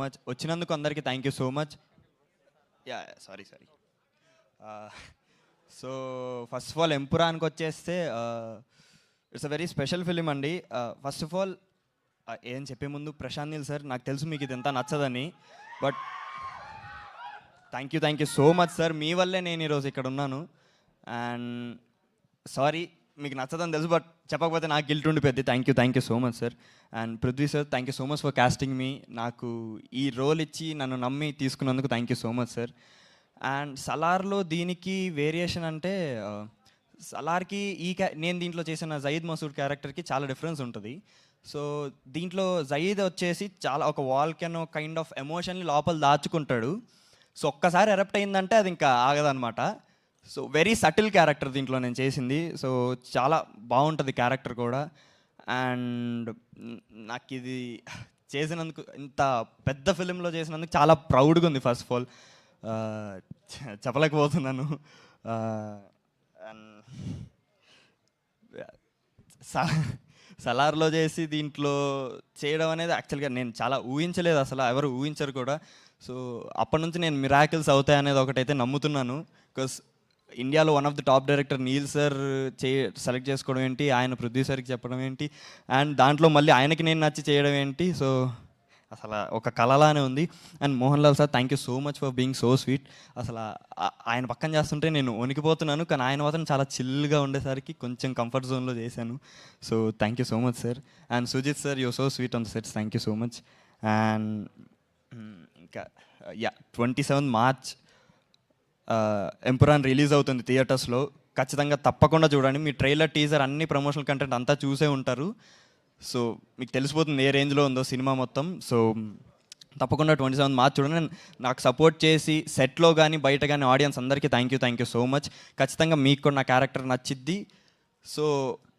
Much వచ్చినందుకు అందరికీ thank you so much yeah sorry sorry so first of all ఎంపురానికి వచ్చేస్తే it's a very special film అండి. First of all ఏం చెప్పే ముందు ప్రశాంత్ నీల్ సార్ నాకు తెలుసు మీకు ఇది ఎంత నచ్చదని but thank you thank you so much sir మీ వల్లే నేను ఈరోజు ఇక్కడ ఉన్నాను. అండ్ సారీ మీకు నచ్చదని తెలుసు బట్ చెప్పకపోతే నాకు guilt ఉండిపోద్ది. Thank you thank you so much sir and Prithvi sir thank you so much for casting మీ నాకు ఈ రోల్ ఇచ్చి నన్ను నమ్మి తీసుకున్నందుకు thank you so much sir and సలార్లో దీనికి వేరియేషన్ అంటే uh, సలార్కి ఈ క్యా నేను దీంట్లో చేసిన జయీద్ మసూద్ క్యారెక్టర్కి చాలా డిఫరెన్స్ ఉంటుంది. సో దీంట్లో జయీద్ వచ్చేసి చాలా ఒక వాల్కెనో కైండ్ ఆఫ్ ఎమోషన్ని లోపల దాచుకుంటాడు. సో ఒక్కసారి ఎరప్ట్ అయిందంటే అది ఇంకా ఆగదనమాట సో వెరీ సటిల్ క్యారెక్టర్ దీంట్లో నేను చేసింది. సో చాలా బాగుంటుంది క్యారెక్టర్ కూడా. అండ్ నాకు ఇది చేసినందుకు ఇంత పెద్ద ఫిలింలో చేసినందుకు చాలా ప్రౌడ్గా ఉంది ఫస్ట్ ఆఫ్ ఆల్ చెప్పలేకపోతున్నాను. అండ్ స- సలార్లో చేసి దీంట్లో చేయడం అనేది యాక్చువల్గా నేను చాలా ఊహించలేదు అసలు ఎవరు ఊహించరు కూడా. సో అప్పటి నుంచి నేను మిరాకిల్స్ అవుతాయి అనేది ఒకటైతే నమ్ముతున్నాను. బికాస్ ఇండియాలో one of the top director Neel sir చే సెలెక్ట్ చేసుకోవడం ఏంటి ఆయన ప్రొడ్యూసర్కి చెప్పడం ఏంటి అండ్ దాంట్లో మళ్ళీ ఆయనకి నేను నచ్చి చేయడం ఏంటి సో అసలు ఒక కళలానే ఉంది. And Mohan Lal sir thank you so much for being so sweet అసలు ఆయన పక్కన చేస్తుంటే నేను వణికిపోతున్నాను కానీ ఆయన మాత్రం చాలా చిల్గా ఉండేసరికి కొంచెం కంఫర్ట్ జోన్లో చేశాను. So thank you so much sir and Sujith sir you so sweet on the sets thank you so much and ఇంకా yeah twenty seventh March Empuraan release అవుతుంది థియేటర్స్లో ఖచ్చితంగా తప్పకుండా చూడండి. మీ ట్రైలర్ టీజర్ అన్ని ప్రమోషనల్ కంటెంట్ అంతా చూసే ఉంటారు. సో మీకు తెలిసిపోతుంది ఏ రేంజ్లో ఉందో సినిమా మొత్తం. సో తప్పకుండా ట్వంటీ సెవెన్ మార్చ్ చూడండి. నాకు సపోర్ట్ చేసి సెట్లో కానీ బయట కానీ ఆడియన్స్ అందరికీ thank you thank you so much ఖచ్చితంగా మీకు కూడా నా క్యారెక్టర్ నచ్చిద్ది. సో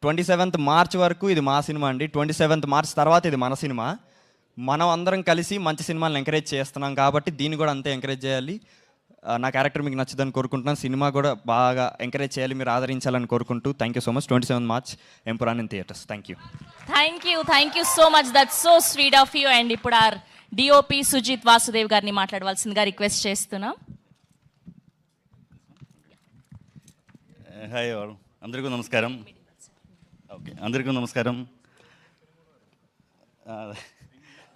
ట్వంటీ సెవెంత్ మార్చ్ వరకు ఇది మా సినిమా అండి. ట్వంటీ సెవెంత్ మార్చ్ తర్వాత ఇది మన సినిమా. మనం అందరం కలిసి మంచి సినిమాలను ఎంకరేజ్ చేస్తున్నాం కాబట్టి దీన్ని కూడా అంతే ఎంకరేజ్ చేయాలి. నా క్యారెక్టర్ మీకు నచ్చుదని కోరుకుంటున్నాను. సినిమా కూడా బాగా ఎంకరేజ్ చేయాలి మీరు ఆదరించాలని కోరుకుంటూ thank you so much twenty seven March Empuraan in theatres thank you thank you thank you so much that so sweet of you and ఇప్పుడు ఆర్ డిఓపి సుజిత్ వాసుదేవ్ గారిని మాట్లాడవలసిందిగా రిక్వెస్ట్ చేస్తున్నాం. హాయ్ అందరికీ నమస్కారం. ఓకే అందరికీ నమస్కారం.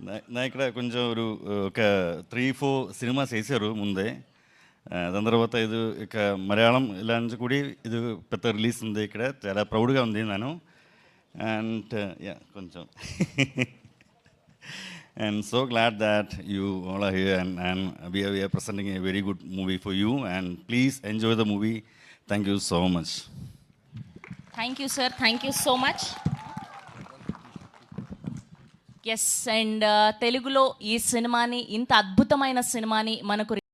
నా- ఇక్కడ కొంచెం ఒక త్రీ ఫోర్ సినిమాస్ వేసారు ముందే. తొందరవత ఇది ఇక మలయాళం ఇలా నుంచి కూడా ఇది పెద్ద రిలీజ్ ఉంది ఇక్కడ. చాలా ప్రౌడ్గా ఉంది నేను. అండ్ యా uh, కొంచెం. And so glad that you all are here and and we're we're presenting a very good movie for you and please enjoy the movie thank you so much thank you sir thank you so much yes and తెలుగులో ఈ సినిమాని ఇంత అద్భుతమైన సినిమాని మనకు